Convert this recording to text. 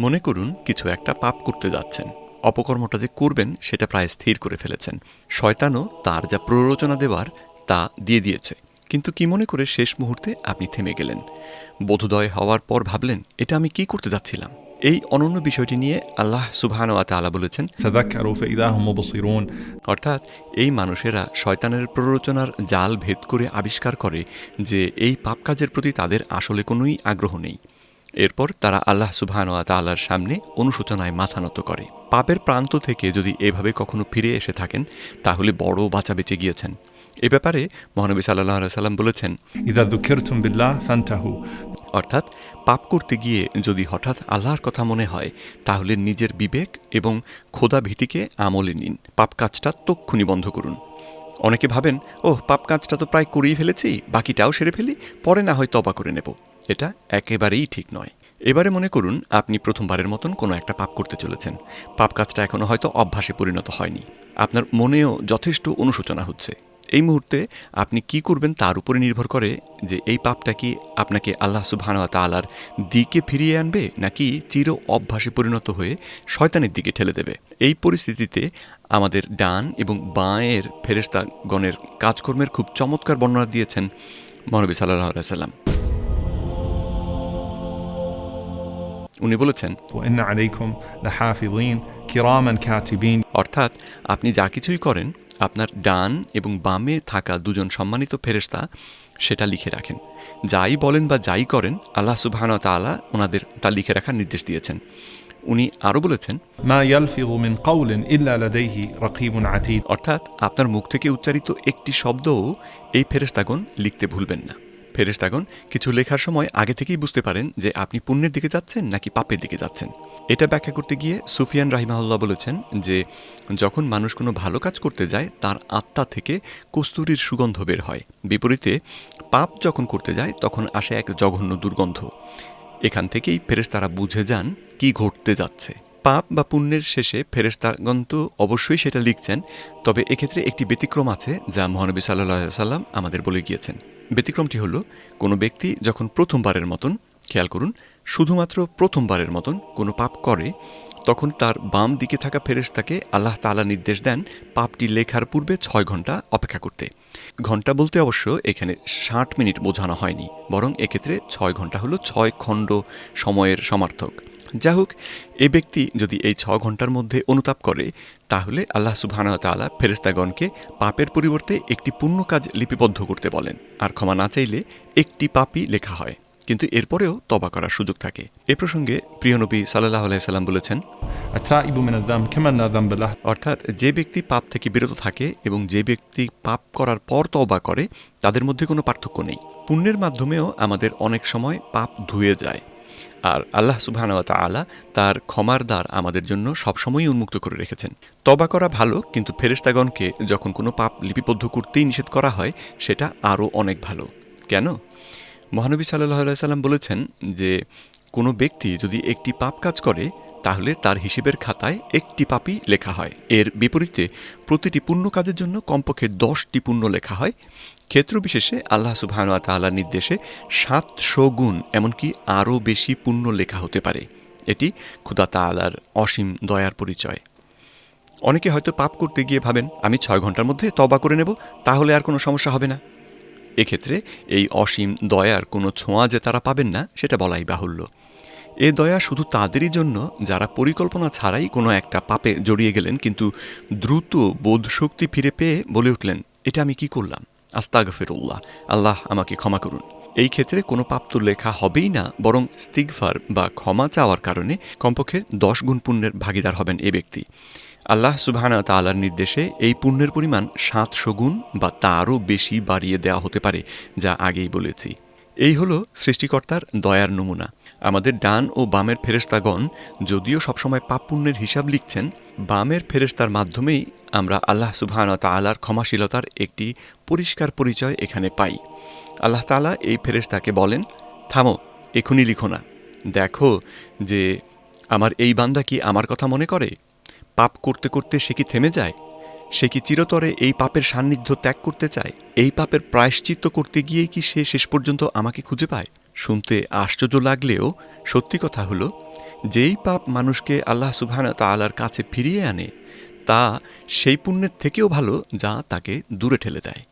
মনে করুন কিছু একটা পাপ করতে যাচ্ছেন। অপকর্মটা যে করবেন সেটা প্রায় স্থির করে ফেলেছেন। শয়তানও তার যা প্ররোচনা দেওয়ার তা দিয়ে দিয়েছে। কিন্তু কি মনে করে শেষ মুহূর্তে আপনি থেমে গেলেন? বোধোদয় হওয়ার পর ভাবলেন এটা আমি কি করতে যাচ্ছিলাম? এই অনন্য বিষয়টি নিয়ে আল্লাহ সুবহান আলা বলেছেন অর্থাৎ এই মানুষেরা শয়তানের প্ররোচনার জাল ভেদ করে আবিষ্কার করে যে এই পাপ কাজের প্রতি তাদের আসলে কোনোই আগ্রহ নেই। এরপর তারা আল্লাহ সুবহান তাল্লার সামনে অনুশোচনায় মাথা নত করে। পাপের প্রান্ত থেকে যদি এভাবে কখনো ফিরে এসে থাকেন তাহলে বড় বাঁচা বেঁচে গিয়েছেন। এ ব্যাপারে মহানবী সাল্লাহ সাল্লাম বলেছেন ইদা দুঃখের চুম্বিল্লাহ ফান্তাহু। অর্থাৎ পাপ করতে গিয়ে যদি হঠাৎ আল্লাহর কথা মনে হয় তাহলে নিজের বিবেক এবং খোদা ভীতিকে আমলে নিন। পাপ কাজটা তক্ষুনি বন্ধ করুন। অনেকে ভাবেন ও পাপ কাজটা তো প্রায় করেই ফেলেছি বাকিটাও সেরে ফেলি পরে না হয় তবা করে নেব। এটা একেবারেই ঠিক নয়। এবারে মনে করুন আপনি প্রথমবারের মতন কোনো একটা পাপ করতে চলেছেন। পাপ কাজটা এখনও হয়তো অভ্যাসে পরিণত হয়নি। আপনার মনেও যথেষ্ট অনুশোচনা হচ্ছে। এই মুহূর্তে আপনি কি করবেন তার উপরে নির্ভর করে যে এই পাপটা কি আপনাকে আল্লাহ সুবহানাহু তালার দিকে ফিরিয়ে আনবে নাকি চির অভ্যাসে পরিণত হয়ে শয়তানের দিকে ঠেলে দেবে? এই পরিস্থিতিতে আমাদের ডান এবং বাঁয়ের ফেরেস্তাগণের কাজকর্মের খুব চমৎকার বর্ণনা দিয়েছেন মহানবী সাল্লাহ সাল্লাম উনি বলেছেন অর্থাৎ আপনি যা কিছুই করেন আপনার ডান এবং বামে থাকা দুজন সম্মানিত ফেরেস্তা সেটা লিখে রাখেন। যাই বলেন বা যাই করেন আল্লাহ সুবাহন তালা ওনাদের তা লিখে রাখার নির্দেশ দিয়েছেন। উনি আরও বলেছেন অর্থাৎ আপনার মুখ থেকে উচ্চারিত একটি শব্দও এই ফেরেস্তাগণ লিখতে ভুলবেন না। ফেরেশতাগণ কিছু লেখার সময় আগে থেকেই বুঝতে পারেন যে আপনি পুণ্যের দিকে যাচ্ছেন নাকি পাপের দিকে যাচ্ছেন। এটা ব্যাখ্যা করতে গিয়ে সুফিয়ান রাহিমাহুল্লাহ বলেছেন যে, যখন মানুষ কোনো ভালো কাজ করতে যায়, তার আত্মা থেকে কস্তুরীর সুগন্ধ বের হয়। বিপরীতে, পাপ যখন করতে যায়, তখন আসে এক জঘন্য দুর্গন্ধ। এখান থেকেই ফেরেশতারা বুঝে যান কি ঘটতে যাচ্ছে। পাপ বা পুণ্যের শেষে ফেরেশতাগণ তো অবশ্যই সেটা লিখছেন, তবে এক্ষেত্রে একটি ব্যতিক্রম আছে যা মহানবী সাল্লাহ সাল্লাম আমাদের বলে গিয়েছেন। ব্যতিক্রমটি হলো, কোনো ব্যক্তি যখন প্রথমবারের মতন, খেয়াল করুন, শুধুমাত্র প্রথমবারের মতন কোনো পাপ করে, তখন তার বাম দিকে থাকা ফেরেশতাকে আল্লাহ তাআলা নির্দেশ দেন পাপটি লেখার পূর্বে ছয় ঘণ্টা অপেক্ষা করতে। ঘণ্টা বলতে অবশ্য এখানে ষাট মিনিট বোঝানো হয়নি, বরং এক্ষেত্রে ছয় ঘণ্টা হলো ছয় খণ্ড সময়ের সমার্থক। যা হোক এ ব্যক্তি যদি এই ছ ঘণ্টার মধ্যে অনুতাপ করে তাহলে আল্লাহ সুবাহানতালা ফেরেস্তাগণকে পাপের পরিবর্তে একটি পূর্ণ কাজ লিপিবদ্ধ করতে বলেন। আর ক্ষমা না চাইলে একটি পাপই লেখা হয়। কিন্তু এরপরেও তবা করার সুযোগ থাকে। এ প্রসঙ্গে প্রিয়নবী সাল্লাহ আলাইসাল্লাম বলেছেন অর্থাৎ যে ব্যক্তি পাপ থেকে বিরত থাকে এবং যে ব্যক্তি পাপ করার পর তবা করে তাদের মধ্যে কোনো পার্থক্য নেই। পুণ্যের মাধ্যমেও আমাদের অনেক সময় পাপ ধুয়ে যায়। আর আল্লাহ সুবহান আলা তার ক্ষমার দ্বার আমাদের জন্য সবসময়ই উন্মুক্ত করে রেখেছেন। তবা করা ভালো, কিন্তু ফেরেস্তাগণকে যখন কোনো পাপ লিপিবদ্ধ করতেই নিষেধ করা হয়, সেটা আরও অনেক ভালো। কেন? মহানবী সাল্লাহ সাল্লাম বলেছেন যে, কোনো ব্যক্তি যদি একটি পাপ কাজ করে তাহলে তার হিসেবের খাতায় একটি পাপই লেখা হয়। এর বিপরীতে প্রতিটি পুণ্য কাজের জন্য কমপক্ষে দশটি পুণ্য লেখা হয়। ক্ষেত্র বিশেষে আল্লাহ সুবহান তাআলার নির্দেশে সাতশো গুণ, এমনকি আরও বেশি পুণ্য লেখা হতে পারে। এটি খুদা তাআলার অসীম দয়ার পরিচয়। অনেকে হয়তো পাপ করতে গিয়ে ভাবেন, আমি ছয় ঘণ্টার মধ্যে তবা করে নেব, তাহলে আর কোনো সমস্যা হবে না। এক্ষেত্রে এই অসীম দয়ার কোনো ছোঁয়া যে তারা পাবেন না, সেটা বলাই বাহুল্য। এ দয়া শুধু তাদেরই জন্য, যারা পরিকল্পনা ছাড়াই কোনো একটা পাপে জড়িয়ে গেলেন, কিন্তু দ্রুত বোধশক্তি ফিরে পেয়ে বলে উঠলেন, এটা আমি কি করলাম? আস্তাগ ফেরুল্লাহ আল্লাহ আমাকে ক্ষমা করুন। এই ক্ষেত্রে কোনো পাপ তো লেখা হবেই না, বরং স্তিগফার বা ক্ষমা চাওয়ার কারণে কমপক্ষে দশ গুণ পুণ্যের ভাগিদার হবেন এ ব্যক্তি। আল্লাহ সুবহানা তাআলার নির্দেশে এই পুণ্যের পরিমাণ সাতশো গুণ বা তারও বেশি বাড়িয়ে দেওয়া হতে পারে, যা আগেই বলেছি। এই হলো সৃষ্টিকর্তার দয়ার নমুনা। আমাদের ডান ও বামের ফেরেশতাগণ যদিও সবসময় পাপ পুণ্যের হিসাব লিখছেন, বামের ফেরেশতার মাধ্যমেই আমরা আল্লাহ সুবহান তাআলার ক্ষমাশীলতার একটি পরিষ্কার পরিচয় এখানে পাই। আল্লাহ তাআলা এই ফেরেশতাকে বলেন, থামো এখনই লিখো না। দেখো যে, আমার এই বান্দা কি আমার কথা মনে করে? পাপ করতে করতে সে কি থেমে যায়? সে কি চিরতরে এই পাপের সান্নিধ্য ত্যাগ করতে চায়? এই পাপের প্রায়শ্চিত্ত করতে গিয়েই কি সে শেষ পর্যন্ত আমাকে খুঁজে পায়? শুনতে আশ্চর্য লাগলেও সত্যি কথা হলো, যেই পাপ মানুষকে আল্লাহ সুবহান তালার কাছে ফিরিয়ে আনে, তা সেই পুণ্যের থেকেও ভালো যা তাকে দূরে ঠেলে দেয়।